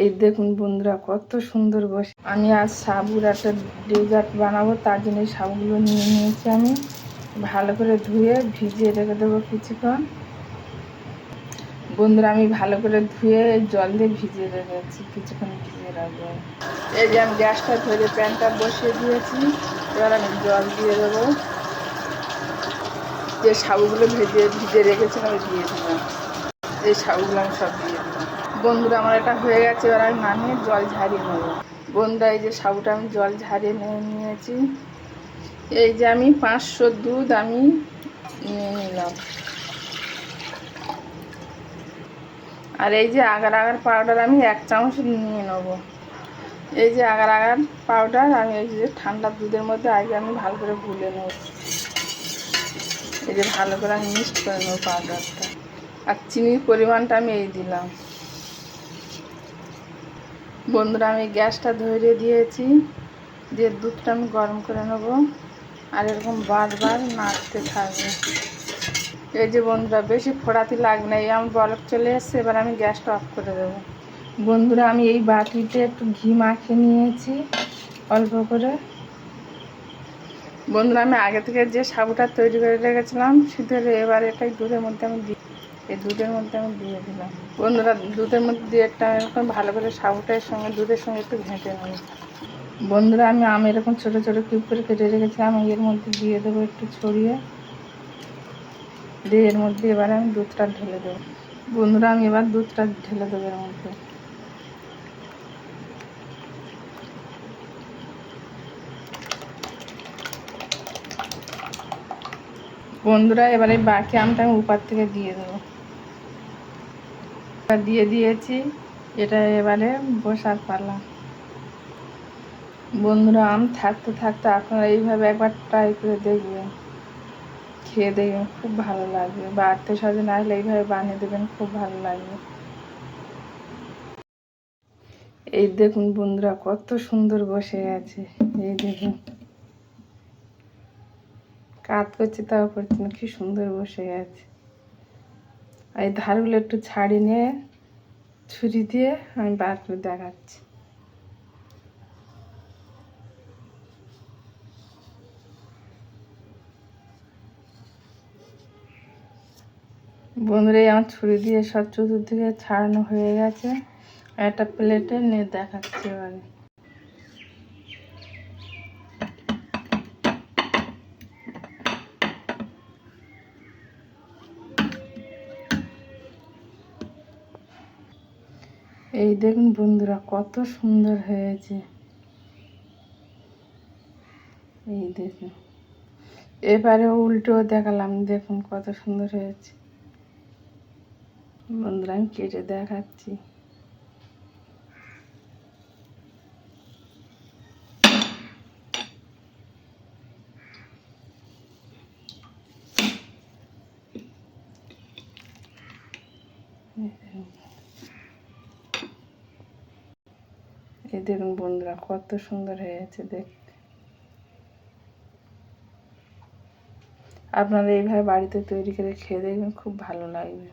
এই দেখুন বন্ধুরা, কত সুন্দর বসে। আমি আজ সাবুর একটা ডেজার্ট বানাবো, তার জন্য সাবুগুলো নিয়ে নিয়েছি আমি। ভালো করে ধুয়ে ভিজিয়ে রেখে দেবো কিছুক্ষণ। বন্ধুরা, আমি ভালো করে ধুয়ে জল দিয়ে ভিজিয়ে রেখেছি কিছুক্ষণ ভিজিয়ে রাখব। এই যে আমি গ্যাসটা ধরে প্যানটা বসিয়ে দিয়েছি, এবার আমি জল দিয়ে দেবো। যে সাবুগুলো ভেজে ভিজে রেখেছিলাম দিয়ে দিলাম। এই সাবুগুলো আমি সব দিয়ে দিলাম। বন্ধুরা, আমার এটা হয়ে গেছে, এবার আমি নামিয়ে জল ঝারিয়ে নেব। বন্ধুরা, এই যে সাবুটা আমি জল ঝারিয়ে নিয়ে নিয়েছি। এই যে আমি পাঁচশো দুধ আমি নিয়ে নিলাম। আর এই যে আগার আগার পাউডার আমি এক চামচ নিয়ে নেব। এই যে আগার আগার পাউডার আমি এই যে ঠান্ডা দুধের মধ্যে আগে আমি ভালো করে গুলে নেব। এই যে ভালো করে আমি মিক্সড করে নেব পাউডারটা। আর চিনির পরিমাণটা আমি এই দিলাম। বন্ধুরা, আমি গ্যাসটা ধরে দিয়েছি। দিয়ে দুধটা আমি গরম করে নেব। আর এরকম বারবার নাড়তে থাকবে। এই যে বন্ধুরা, বেশি ফোড়াতে লাগবে না এই আমার বলক চলে এসছে, এবার আমি গ্যাসটা অফ করে দেবো। বন্ধুরা, আমি এই বাটিতে একটু ঘি মাখিয়ে নিয়েছি, অল্প করে। বন্ধুরা, আমি আগে থেকে যে সাবুটা তৈরি করে রেখেছিলাম, সেটা এবার এটাই দুধের মধ্যে আমি দিই এই দুধের মধ্যে আমি দিয়ে দিলাম। বন্ধুরা, দুধের মধ্যে দিয়ে একটা এরকম ভালো করে সাবুটার সঙ্গে, দুধের সঙ্গে একটু ঘেঁটে নেব বন্ধুরা, আমি আম এরকম ছোটো ছোটো কিউব করে কেটে রেখেছিলাম এর মধ্যে দিয়ে দেবো একটু ছড়িয়ে। দিয়ে এর মধ্যে এবার আমি দুধটা ঢেলে দেবো। বন্ধুরা, আমি এবার দুধটা ঢেলে দেবো এর মধ্যে। বন্ধুরা, এবারে বাকি আমটা আমি উপর থেকে দিয়ে দেবো। দিয়ে দিয়েছি। এটা এবারে বসার পালা। বন্ধুরা, আম থাকতে থাকতে আপনারা এইভাবে একবার ট্রাই করে দেখবেন। খেয়ে দেখবেন, খুব ভালো লাগবে। বা আত্মীয় স্বজন আসলে এইভাবে বানিয়ে দেবেন, খুব ভালো লাগবে। এই দেখুন বন্ধুরা, কত সুন্দর বসে আছে। এই দেখুন। কাত করছে তাও করছে না, কি সুন্দর বসে আর এই ধারগুলো একটু ছাড়ি নিয়ে ছুরি দিয়ে আমি বার করে দেখাচ্ছি। বন্ধুরা আমার ছুরি দিয়ে সব চতুর্দিকে ছাড়ানো হয়ে গেছে। একটা প্লেটে নিয়ে দেখাচ্ছি এবারে। এই দেখুন বন্ধুরা, কত সুন্দর হয়েছে। এই দেখুন। এবারে উল্টো দেখালাম, দেখুন কত সুন্দর হয়েছে। বন্ধুরা, আমি কেটে দেখাচ্ছি। এই দেখুন বন্ধুরা, কত সুন্দর হয়েছে দেখতে আপনারা এইভাবে বাড়িতে তৈরি করে খেয়ে দেখবেন, খুব ভালো লাগবে।